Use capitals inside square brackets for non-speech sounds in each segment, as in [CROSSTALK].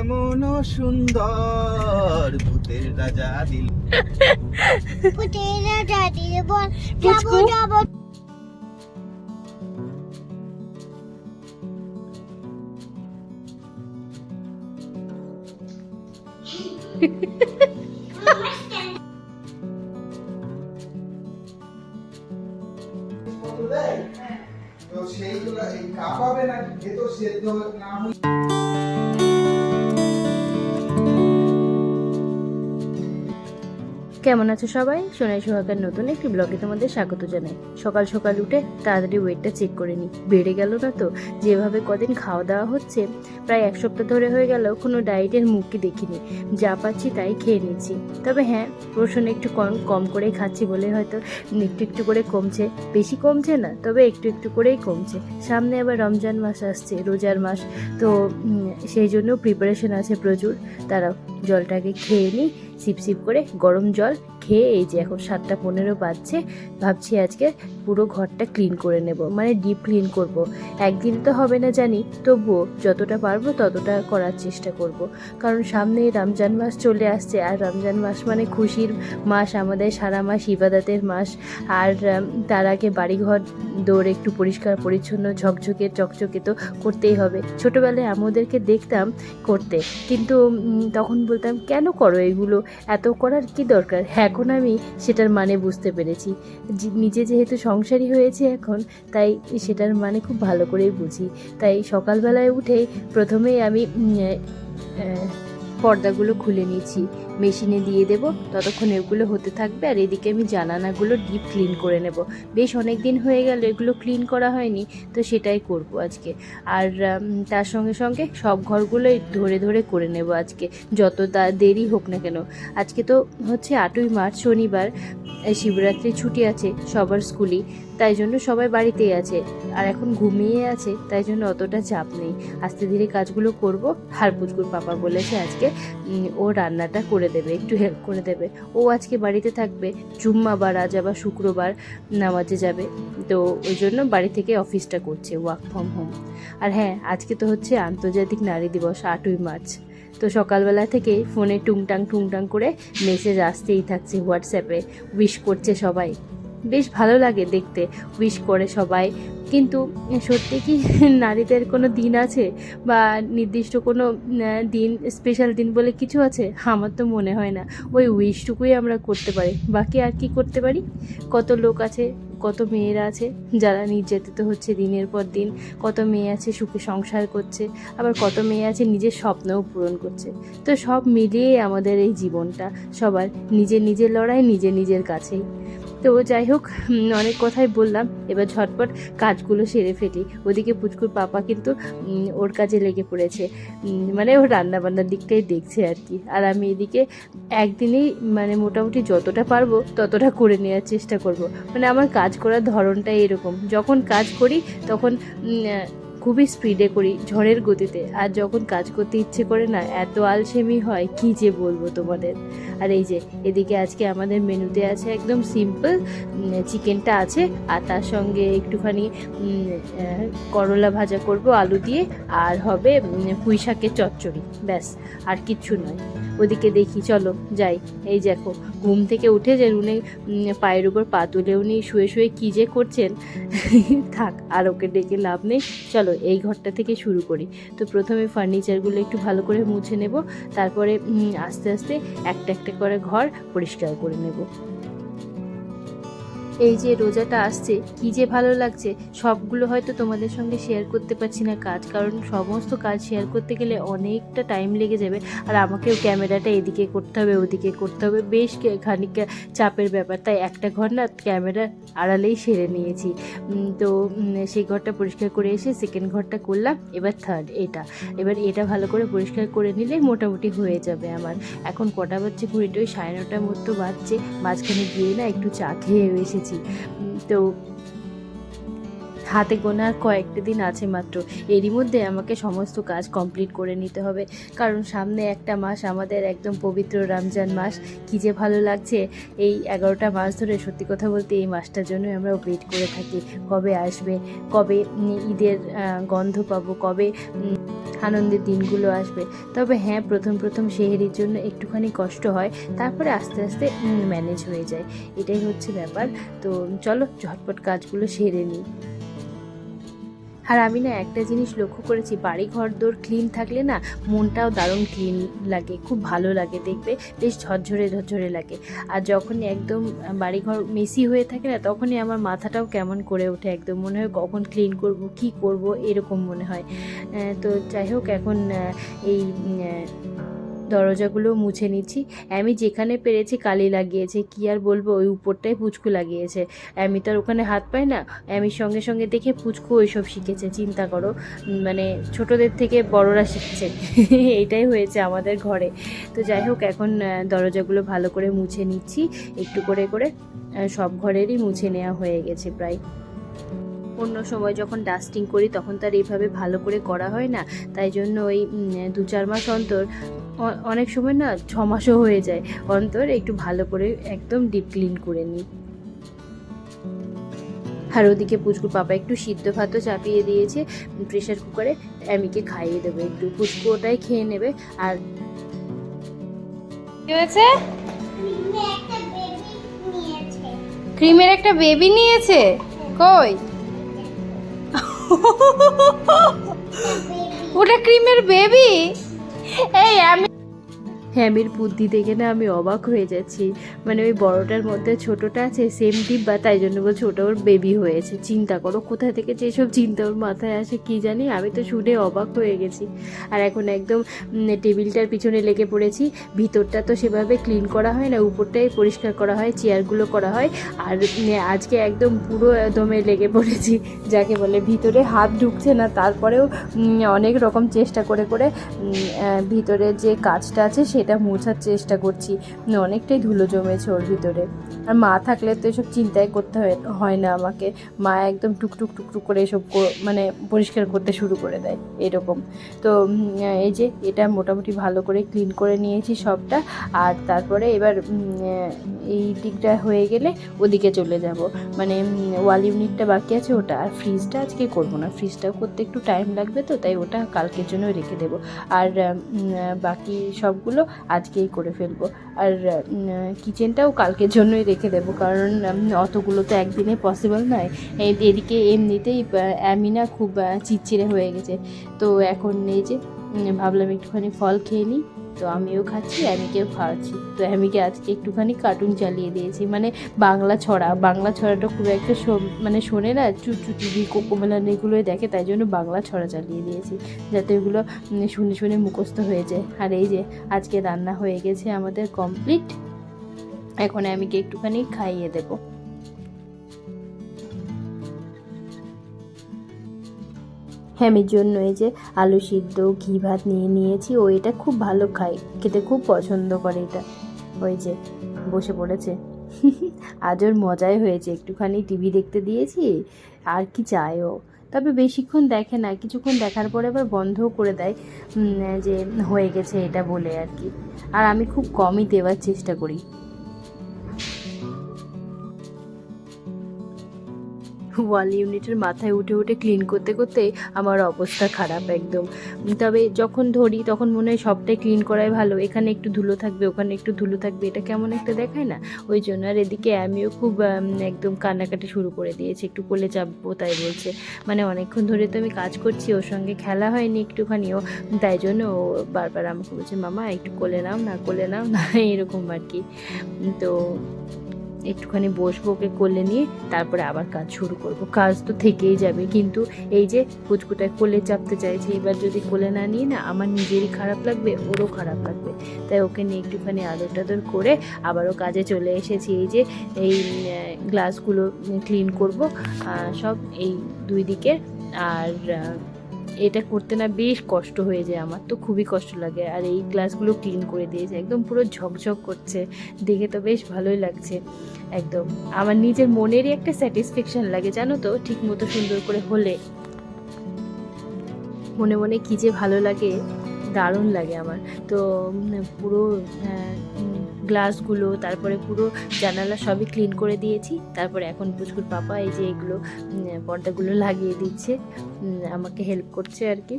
কেমন সুন্দর। ভূতের রাজা দিল। পুটেরা দাদির বল। পুচকু? যাব যাব। তো সেইগুলো এই কাঁপাবে না ভেতর সেদ্ধ না হলে কেমন আছো সবাই? সোনাই সোহাগের নতুন একটি ব্লগে তোমাদের স্বাগত জানাই। সকাল সকাল উঠে তাড়াতাড়ি ওয়েটটা চেক করে নিই বেড়ে গেল না তো? যেভাবে কদিন খাওয়া দাওয়া হচ্ছে, প্রায় এক সপ্তাহ ধরে হয়ে গেল, কোনো ডায়েটের মুখই দেখিনি। যা পাচ্ছি তাই খেয়ে নিচ্ছি। তবে হ্যাঁ পোষণ একটু কম কম করেই খাচ্ছি বলে হয়তো একটু একটু করে কমছে। বেশি কমছে না, তবে একটু একটু করেই কমছে। সামনে আবার রমজান মাস আসছে, রোজার মাস। তো সেই জন্য প্রিপারেশন আছে প্রচুর। তারা জলটাকে খেয়ে নিই। সিপ সিপ করে গরম জল খেয়ে এই যে এখন সাতটা পনেরো বাজছে, ভাবছি আজকে পুরো ঘরটা ক্লিন করে নেব মানে ডিপ ক্লিন করব। একদিন তো হবে না জানি, তবুও যতটা পারব ততটা করার চেষ্টা করব। কারণ সামনে রমজান মাস চলে আসছে, আর রমজান মাস মানে খুশির মাস, আমাদের সারা মাস ইবাদাতের মাস আর তার আগে বাড়িঘর দৌড় একটু পরিষ্কার, পরিচ্ছন্ন, ঝকঝকে, চকচকে তো করতেই হবে ছোটোবেলায় আমাদেরকে দেখতাম করতে, কিন্তু তখন বলতাম, কেন করো এগুলো এত করার কি দরকার এখন আমি সেটার মানে বুঝতে পেরেছি। নিজে যেহেতু সংসারী হয়েছে এখন, তাই সেটার মানে খুব ভালো করেই বুঝি। তাই সকালবেলায় উঠেই প্রথমেই আমি পর্দাগুলো খুলে নিয়েছি। মেশিনে দিয়ে দেব, ততক্ষণ এগুলো হতে থাকবে আর এদিকে আমি জানালাগুলো ডিপ ক্লিন করে নেব। বেশ অনেক দিন হয়ে গেল, এগুলো ক্লিন করা হয়নি, তো সেটাই করব আজকে। আর তার সঙ্গে সঙ্গে সব ঘরগুলোই ধরে ধরে করে নেব আজকে, যত দেরি হোক না কেন। আজকে তো হচ্ছে আটই মার্চ, শনিবার শিবরাত্রি ছুটি আছে সবার স্কুলই, তাই জন্য সবাই বাড়িতেই আছে। আর এখন ঘুমিয়ে আছে, তাই জন্য অতটা চাপ নেই। আস্তে ধীরে কাজগুলো করব আর পুচকুর পাপা বলেছে আজকে ও রান্নাটা করে দেবে, একটু হেল্প করে দেবে। ও আজকে বাড়িতে থাকবে, জুম্মা বা রাজা বা শুক্রবার নামাজে যাবে। তো ওই জন্য বাড়ি থেকে অফিসটা করছে ওয়ার্ক ফ্রম হোম আর হ্যাঁ আজকে তো হচ্ছে আন্তর্জাতিক নারী দিবস, আটই মার্চ। তো সকালবেলা থেকে ফোনে টুংটাং টুংটাং করে মেসেজ আসতেই থাকছে হোয়াটসঅ্যাপে উইশ করছে সবাই। বেশ ভালো লাগে দেখতে উইশ করে সবাই। কিন্তু সত্যি কি নারীদের কোনো দিন আছে বা নির্দিষ্ট কোনো দিন স্পেশাল দিন বলে কিছু আছে? আমার তো মনে হয় না। ওই উইশটুকুই আমরা করতে পারি। বাকি আর কি করতে পারি? কত লোক আছে, কত মেয়েরা আছে, যারা নির্যাতিত হচ্ছে দিনের পর দিন, কত মেয়ে আছে সুখে সংসার করছে, আবার কত মেয়ে আছে নিজের স্বপ্নও পূরণ করছে। তো সব মিলিয়ে আমাদের এই জীবনটা সবার নিজের নিজের লড়াই নিজে নিজের কাছেই। তো যাই হোক অনেক কথাই বললাম। এবার ঝটপট কাজগুলো সেরে ফেলি। ওদিকে পুচকুর পাপা কিন্তু ওর কাজে লেগে পড়েছে। মানে ও রান্না বান্নার দিকটাই দেখছে আর কি। আর আমি এদিকে একদিনেই মানে মোটামুটি যতটা পারব, ততটা করে নেওয়ার চেষ্টা করব। মানে আমার কাজ করার ধরনটাই এরকম। যখন কাজ করি, তখন খুবই স্পিডে করি, ঝড়ের গতিতে। আর যখন কাজ করতে ইচ্ছে করে না, এত আলসেমি হয়, কি যে বলব তোমাদের? আর এই যে, এদিকে আজকে আমাদের মেনুতে আছে একদম সিম্পল চিকেনটা আছে, আর তার সঙ্গে একটুখানি করলা ভাজা করব, আলু দিয়ে, আর হবে পুঁই শাকের চচ্চড়ি, ব্যাস, আর কিচ্ছু নয়। ওদিকে দেখি, চলো, যাই। এই দেখো, ঘুম থেকে উঠে যে উনি পায়ের উপর পা তুলে উনি শুয়ে শুয়ে কী যে করছেন, থাক, আর ওকে ডেকে লাভ নেই, চলো। এই ঘরটা থেকে শুরু করি। তো প্রথমে ফার্নিচারগুলো একটু ভালো করে মুছে নেব, তারপরে আস্তে আস্তে একটা একটা করে ঘর পরিষ্কার করে নেব। এই যে রোজাটা আসছে, কি যে ভালো লাগছে, সবগুলো হয়তো তোমাদের সঙ্গে শেয়ার করতে পারছি না কাজ, কারণ সমস্ত কাজ শেয়ার করতে গেলে অনেকটা টাইম লেগে যাবে। আর আমাকেও ক্যামেরাটা এদিকে করতে হবে, ওদিকে করতে হবে। বেশ কে- খানিকটা চাপের ব্যাপার। তাই একটা ঘর না ক্যামেরা আড়ালেই সেরে নিয়েছি। তো সেই ঘরটা পরিষ্কার করে এসে সেকেন্ড ঘরটা করলাম। এবার থার্ড এটা। এবার এটা ভালো করে পরিষ্কার করে নিলে মোটামুটি হয়ে যাবে আমার। এখন কটা বাজছে ঘুরিটা ওই সাড়ে নটার মতো বাজছে। মাঝখানে গিয়ে না একটু চা খেয়ে এসেছি। উম, তো হাতে গোনা আর কয়েকটা দিন আছে মাত্র। এরই মধ্যে আমাকে সমস্ত কাজ কমপ্লিট করে নিতে হবে। কারণ সামনে একটা মাস আমাদের একদম পবিত্র রমজান মাস। কী যে ভালো লাগছে। এই এগারোটা মাস ধরে সত্যি কথা বলতে এই মাসটার জন্য আমরা ওয়েট করে থাকি। কবে আসবে? কবে ঈদের গন্ধ পাবো? কবে আনন্দের দিনগুলো আসবে। তবে হ্যাঁ প্রথম প্রথম সেহেরির জন্য একটুখানি কষ্ট হয়, তারপরে আস্তে আস্তে ম্যানেজ হয়ে যায়। এটাই হচ্ছে ব্যাপার। তো চলো, ঝটপট কাজগুলো সেরে নিই। আর আমি না একটা জিনিস লক্ষ্য করেছি বাড়ি ঘর দোর ক্লিন থাকলে না মনটাও দারুণ ক্লিন লাগে, খুব ভালো লাগে দেখবে, বেশ ঝরঝরে ঝরঝরে লাগে। আর যখনই একদম বাড়িঘর মেসি হয়ে থাকে না, তখনই আমার মাথাটাও কেমন করে ওঠে একদম, মনে হয় কখন ক্লিন করব, কি করব, এরকম মনে হয়। তো যাই হোক, এখন এই দরজাগুলো মুছে নিচ্ছি। আমি যেখানে পেরেছি কালি লাগিয়েছে। কি আর বলব, ওই উপরটাই পুচকু লাগিয়েছে। আমি তো আর ওখানে হাত পাই না। আমি সঙ্গে সঙ্গে দেখে পুচকু ওইসব শিখেছে। চিন্তা করো মানে ছোটদের থেকে বড়রা শিখছে। [LAUGHS] এটাই হয়েছে আমাদের ঘরে। তো যাই হোক, এখন দরজাগুলো ভালো করে মুছে নিচ্ছি। একটু করে করে সব ঘরেরই মুছে নেওয়া হয়ে গেছে প্রায়। অন্য সময় যখন ডাস্টিং করি, তখন তার এইভাবে ভালো করে করা হয় না। তাই জন্য ওই দু চার মাস অন্তর অনেক সময় না ছ মাসও হয়ে যায়। অন্তর একটু ভালো করে একদম ডিপ ক্লিন করে নিই। আর ওদিকে পুচকু পাপা একটু সিদ্ধ ভাতও চাপিয়ে দিয়েছে। প্রেশার কুকারে অ্যামিকে খাইয়ে দেবে একটু। পুচকু ওটাই খেয়ে নেবে। আর কি হয়েছে? ক্রিমের একটা বেবি নিয়েছে। কই? [LAUGHS] ওটা ক্রিমের বেবি এই আমি হ্যামির বুদ্ধি দেখে না আমি অবাক হয়ে যাচ্ছি। মানে ওই বড়টার মধ্যে ছোটটা আছে সেম ডিব্বা তাই জন্য বলছে ওটা ওর বেবি হয়েছে। চিন্তা করো, কোথা থেকে যে সব চিন্তা ওর মাথায় আসে কি জানি, আমি তো শুনে অবাক হয়ে গেছি। আর এখন একদম টেবিলটার পিছনে লেগে পড়েছি। ভিতরটা তো সেভাবে ক্লিন করা হয় না, উপরটাই পরিষ্কার করা হয় চেয়ারগুলো করা হয়। আর আজকে একদম পুরো দমে লেগে পড়েছি, যাকে বলে ভিতরে হাত ঢুকছে না, তারপরেও অনেক রকম চেষ্টা করে করে ভিতরের যে কাজটা আছে সেটা মোছার চেষ্টা করছি। অনেকটাই ধুলো জমেছে ওর ভিতরে। আর মা থাকলে তো এসব চিন্তাই করতে হয় না আমাকে। মা একদম টুকটুক টুকটুক করে এসব মানে পরিষ্কার করতে শুরু করে দেয় এরকম। তো এই যে এটা মোটামুটি ভালো করে ক্লিন করে নিয়েছি সবটা। আর তারপরে এবার এই দিকটা হয়ে গেলে ওদিকে চলে যাব। মানে ওয়াল ইউনিটটা বাকি আছে, ওটা আর ফ্রিজটা আজকে করব না। ফ্রিজটাও করতে একটু টাইম লাগবে তো, তাই ওটা কালকের জন্য রেখে দেবো। আর বাকি সবগুলো আজকেই করে ফেলব। আর কিচেনটাও কালকের জন্যই রেখে দেবো, কারণ অতগুলো তো একদিনে পসিবল নয়। এদিকে এমনিতেই অ্যামিনা খুব চিড়চিড়ে হয়ে গেছে। তো এখন এই যে ভাবলাম একটুখানি ফল খেয়ে নিই। তো আমিও খাচ্ছি, অ্যামিকেও খাওয়াচ্ছি। তো অ্যামিকে আজকে একটুখানি কার্টুন চালিয়ে দিয়েছি। মানে বাংলা ছড়া, বাংলা ছড়াটা খুব একটা মানে শোনে না, চুচু টিভি কোকোমেলান এগুলোই দেখে, তাই জন্য বাংলা ছড়া চালিয়ে দিয়েছি। যাতে ওগুলো শুনে শুনে মুখস্থ হয়ে যায়। আর এই যে, আজকে রান্না হয়ে গেছে আমাদের কমপ্লিট এখন অ্যামিকে একটুখানি খাইয়ে দেবো। হ্যামির জন্য এই যে আলু সিদ্ধ, ঘি ভাত নিয়ে নিয়েছি, ও এটা খুব ভালো খায়, খেতে খুব পছন্দ করে এটা। ওই যে বসে পড়েছে। [LAUGHS] আজ ওর মজাই হয়েছে, একটুখানি টিভি দেখতে দিয়েছি, আর কি চায় ও তবে বেশিক্ষণ দেখে না, কিছুক্ষণ দেখার পরে আবার বন্ধও করে দেয় যে হয়ে গেছে এটা বলে আর কি। আর আমি খুব কমই দেওয়ার চেষ্টা করি। ওয়াল ইউনিটের মাথায় উঠে উঠে ক্লিন করতে করতে আমার অবস্থা খারাপ একদম। তবে যখন ধরি, তখন মনে হয় সবটাই ক্লিন করাই ভালো। এখানে একটু ধুলো থাকবে, ওখানে একটু ধুলো থাকবে, এটা কেমন একটা দেখায় না? ওই জন্য আর এদিকে আমিও খুব একদম কান্নাকাটি শুরু করে দিয়েছি। একটু কোলে চাপবো, তাই বলছে। মানে অনেকক্ষণ ধরে তো আমি কাজ করছি, ওর সঙ্গে খেলা হয়নি একটুখানিও তাই জন্য ও বারবার আমাকে বলছে, মামা, একটু কোলে নাও না, কোলে নাও না। [LAUGHS] এরকম আর কি। তো একটুখানি বসবো, ওকে কোলে নিয়ে তারপরে আবার কাজ শুরু করব। কাজ তো থেকেই যাবে, কিন্তু এই যে কুচকুটায় কোলে চাপতে চাইছে, এবার যদি কোলে না নিয়ে না, আমার নিজেরই খারাপ লাগবে, ওরও খারাপ লাগবে। তাই ওকে নিয়ে একটুখানি আদর টাদর করে আবারও কাজে চলে এসেছি। এই যে এই গ্লাসগুলো ক্লিন করব সব এই দুই দিকে আর এটা করতে না বেশ কষ্ট হয়ে যায় আমার, তো খুবই কষ্ট লাগে। আর এই গ্লাসগুলো ক্লিন করে দিয়েছে, একদম পুরো ঝকঝক করছে, দেখে তো বেশ ভালোই লাগছে, একদম। আমার নিজের মনেরই একটা স্যাটিসফ্যাকশান লাগে, জানো তো, ঠিক মতো সুন্দর করে হলে। মনে মনে কী যে ভালো লাগে। দারুণ লাগে আমার। তো পুরো গ্লাসগুলো, তারপরে পুরো জানালা সবই ক্লিন করে দিয়েছি। তারপরে এখন পুচকুর পাপা এই যে এগুলো পর্দাগুলো লাগিয়ে দিচ্ছে আমাকে হেল্প করছে আর কি।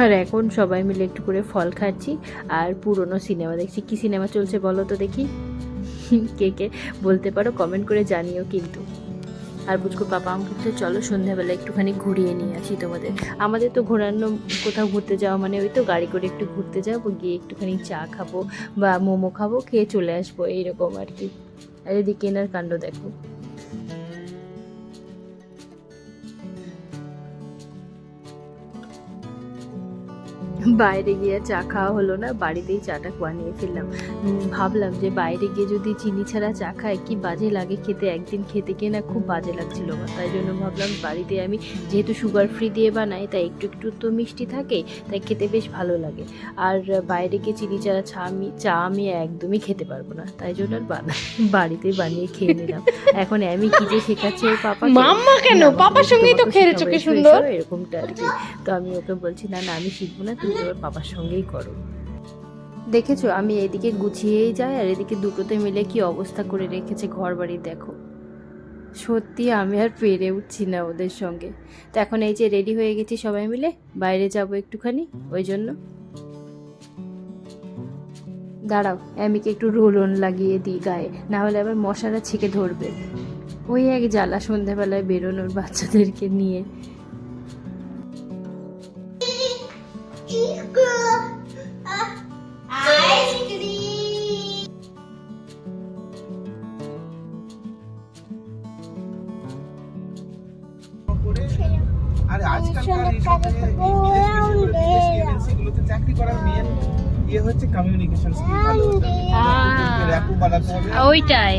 আর এখন সবাই মিলে একটু করে ফল খাচ্ছি, আর পুরনো সিনেমা দেখছি। কি সিনেমা চলছে বলো তো দেখি। কে কে বলতে পারো কমেন্ট করে জানিও কিন্তু। আর বুঝকো পাপা আমাকে বলছে, চলো সন্ধ্যাবেলা একটুখানি ঘুরিয়ে নিয়ে আসি তোমাদের। আমাদের তো ঘোরানো কোথাও ঘুরতে যাওয়া মানে ওই তো গাড়ি করে একটু ঘুরতে যাব গিয়ে একটুখানি চা খাব বা মোমো খাব খেয়ে চলে আসব এইরকম আর কি। আর এদিকে এনার কাণ্ড দেখো। বাইরে গিয়ে চা খাওয়া হলো না বাড়িতেই চাটা বানিয়ে ফেললাম। ভাবলাম যে বাইরে গিয়ে যদি চিনি ছাড়া চা খায় কি বাজে লাগে খেতে? একদিন খেতে গিয়ে না খুব বাজে লাগছিল আমার। তাই জন্য ভাবলাম বাড়িতে আমি যেহেতু সুগার ফ্রি দিয়ে বানাই তাই একটু একটু তো মিষ্টি থাকে তাই খেতে বেশ ভালো লাগে। আর বাইরে গিয়ে চিনি ছাড়া চা আমি চা আমি একদমই খেতে পারব না। তাই জন্য আর বানাই বাড়িতেই বানিয়ে খেয়ে নিলাম। এখন আমি কি যে শেখাচ্ছি ওর পাপা মাম্মা কেন? পাপার সঙ্গেই তো খেলেছো কি সুন্দর। এরকমটা আর কি। তো আমি ওকে বলছি না না আমি শিখব না তুমি তোমার পাপার সঙ্গেই করো। দেখেছ, আমি এদিকে গুছিয়েই যাই আর এদিকে দুটোতে মিলে কি অবস্থা করে রেখেছে ঘর বাড়ি দেখো। সত্যি আমি আর পেরে উঠছি না ওদের সঙ্গে। তো এখন এই যে রেডি হয়ে গেছি সবাই মিলে, বাইরে যাব একটুখানি, ওই জন্য। দাঁড়াও, অ্যামিকে একটু রোল অন লাগিয়ে দিই গায়ে, না হলে আবার মশারা ছেঁকে ধরবে। ওই এক জ্বালা সন্ধ্যাবেলায় বেরোনোর বাচ্চাদেরকে নিয়ে। ওইটাই।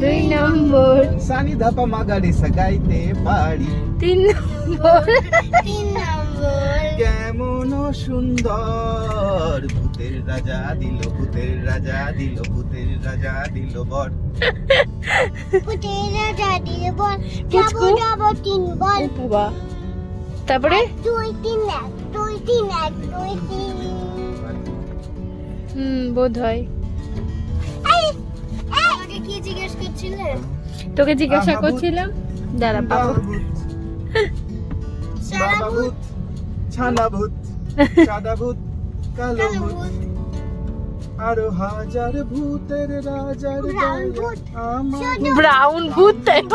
দুই নম্বর। সানি ধাপা মাগাড়ি সাগাইতে পারি। তিন নম্বর। কেমন সুন্দর ভূতের রাজা দিল ভূতের রাজা দিল ভূতের রাজা দিল বর পুচকু? বাবা। তারপরে? হুম বোধ হয়। তোকে জিজ্ঞাসা আহা, ভূত। করছিলাম? দাঁড়া বাবা ছানা ভূত। [LAUGHS] সাদা ভূত। কালো আরও হাজার ভূতের রাজার ব্রাউন ভূত। তাই [LAUGHS]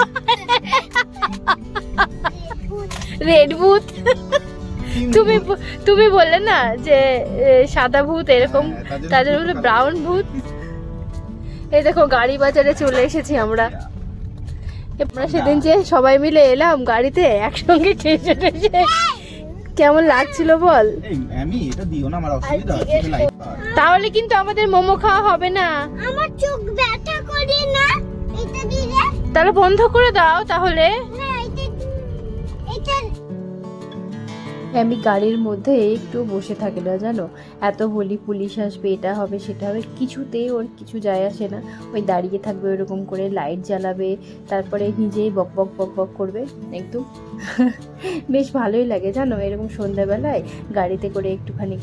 রেড ভূত। তুমি তুমি বললে না যে সাদা ভূত এরকম হ্যাঁ, তাদের বলে ব্রাউন ভূত। এই দেখো গাড়ি বাজারে চলে এসেছি আমরা। আমরা সেদিন যে সবাই মিলে এলাম গাড়িতে একসঙ্গে খেয়েছে টেসে কেমন লাগছিল বল? আমি এটা দিও না আমার অসুবিধা হচ্ছে তাহলে কিন্তু আমাদের মোমো খাওয়া হবে না। আমার চোখ ব্যথা করে না এটা দিলে তাহলে বন্ধ করে দাও তাহলে। আমি গাড়ির মধ্যে একটু বসে থাকে না, জানো? এত বলি পুলিশ আসবে, এটা হবে, সেটা হবে, কিছুতেই ওর কিছু যায় আসে না। ওই দাঁড়িয়ে থাকবে, ওরকম করে লাইট জ্বালাবে, তারপরে নিজেই বক বক বক বক করবে, একদম। [LAUGHS] বেশ ভালোই লাগে, জানো? এরকম সন্ধ্যাবেলায় গাড়িতে করে একটুখানি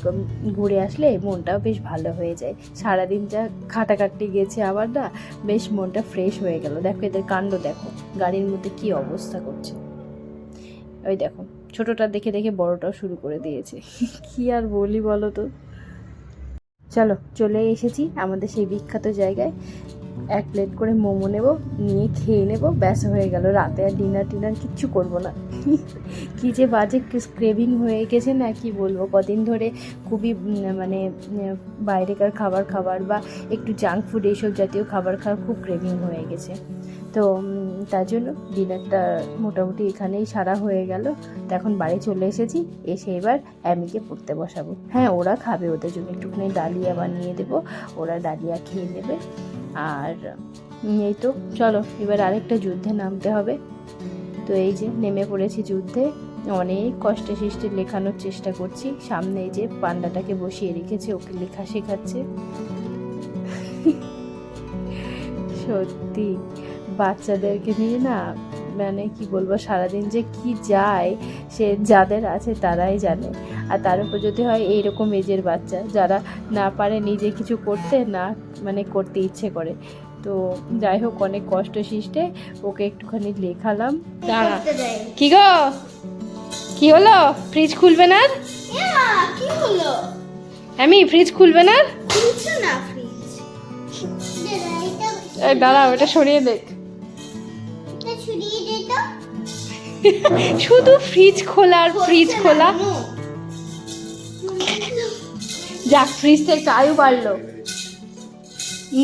ঘুরে আসলে মনটাও বেশ ভালো হয়ে যায়। সারাদিন যা খাটাখাটনি গেছে আবার না, বেশ মনটা ফ্রেশ হয়ে গেল। দেখো, এদের কাণ্ড দেখো, গাড়ির মধ্যে কি অবস্থা করছে। ওই দেখো। ছোটটা দেখে দেখে বড়টাও শুরু করে দিয়েছে। কি আর বলি বলো তো? চলো, চলে এসেছি আমাদের সেই বিখ্যাত জায়গায়। এক প্লেট করে মোমো নেব, নিয়ে খেয়ে নেব, ব্যাস হয়ে গেল। রাতে আর ডিনার টিনার কিচ্ছু করব না। কি যে বাজে ক্রেভিং হয়ে গেছে না, কি বলব? কদিন ধরে খুবই মানে বাইরেকার খাবার খাবার বা একটু জাঙ্ক ফুড এইসব জাতীয় খাবার খাওয়ার খুব ক্রেভিং হয়ে গেছে। তো তার জন্য ডিনারটা মোটামুটি এখানেই সারা হয়ে গেল। তো এখন বাড়ি চলে এসেছি, এসে এবার অ্যামিকে পড়তে বসাবো। হ্যাঁ ওরা খাবে, ওদের জন্য একটুখানি ডালিয়া বানিয়ে দেবো। ওরা ডালিয়া খেয়ে নেবে। আর এই তো, চলো, এবার আরেকটা যুদ্ধে নামতে হবে। তো এই যে, নেমে পড়েছি যুদ্ধে। অনেক কষ্টে সৃষ্টে লেখানোর চেষ্টা করছি। সামনে যে, পান্ডাটাকে বসিয়ে রেখেছে, ওকে লেখা শেখাচ্ছে। সত্যি। বাচ্চাদেরকে নিয়ে না মানে কি বলব সারাদিন যে কি যায় সে যাদের আছে তারাই জানে। আর তার উপর যদি হয় এইরকম এজের বাচ্চা যারা না পারে নিজে কিছু করতে না মানে করতে ইচ্ছে করে। তো যাই হোক অনেক কষ্ট সৃষ্টে ওকে একটুখানি লেখালাম। দাঁড়া। কি গো? কি হলো? ফ্রিজ খুলবে না আর? কি হলো? আমি ফ্রিজ খুলবে না আর? না ফ্রিজ? দাঁড়া ওটা সরিয়ে দেখ। শুধু ফ্রিজ খোলা আর ফ্রিজ খোলা। যাক ফ্রিজটা একটু আয়ু বাড়লো।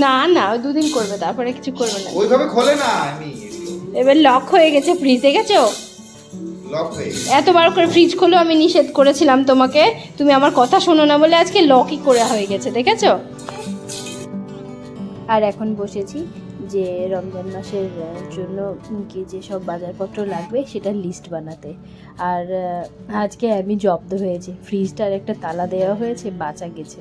না না ও দুদিন করবে তারপরে কিছু করবে না। ওইভাবে খোলে না আমি এবার লক হয়ে গেছে ফ্রিজ দেখেছ। এতবার করে ফ্রিজ খোলো আমি নিষেধ করেছিলাম তোমাকে। তুমি আমার কথা শোনো না বলে আজকে লকই করে হয়ে গেছে দেখেছ? আর এখন বসেছি। যে রমজান মাসের জন্য কি যে সব বাজারপত্র লাগবে সেটা লিস্ট বানাতে। আর আজকে আমি জব্দ হয়েছে। ফ্রিজটার একটা তালা দেওয়া হয়েছে, বাঁচা গেছে।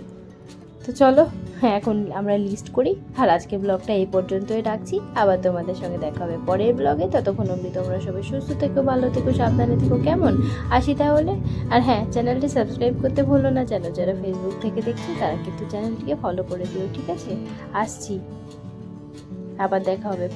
তো চলো হ্যাঁ এখন আমরা লিস্ট করি। আর আজকে ব্লগটা এই পর্যন্তই রাখছি। আবার তোমাদের সঙ্গে দেখা হবে পরের ব্লগে ততক্ষণ অবধি তোমরা সবাই সুস্থ থেকো, ভালো থেকো, সাবধানে থেকো, কেমন? আসি তাহলে। আর হ্যাঁ চ্যানেলটি সাবস্ক্রাইব করতে ভুলো না। যেন যারা ফেসবুক থেকে দেখছে তারা কিন্তু চ্যানেলটিকে ফলো করে দিও, ঠিক আছে? আসছি। আবার দেখা হবে।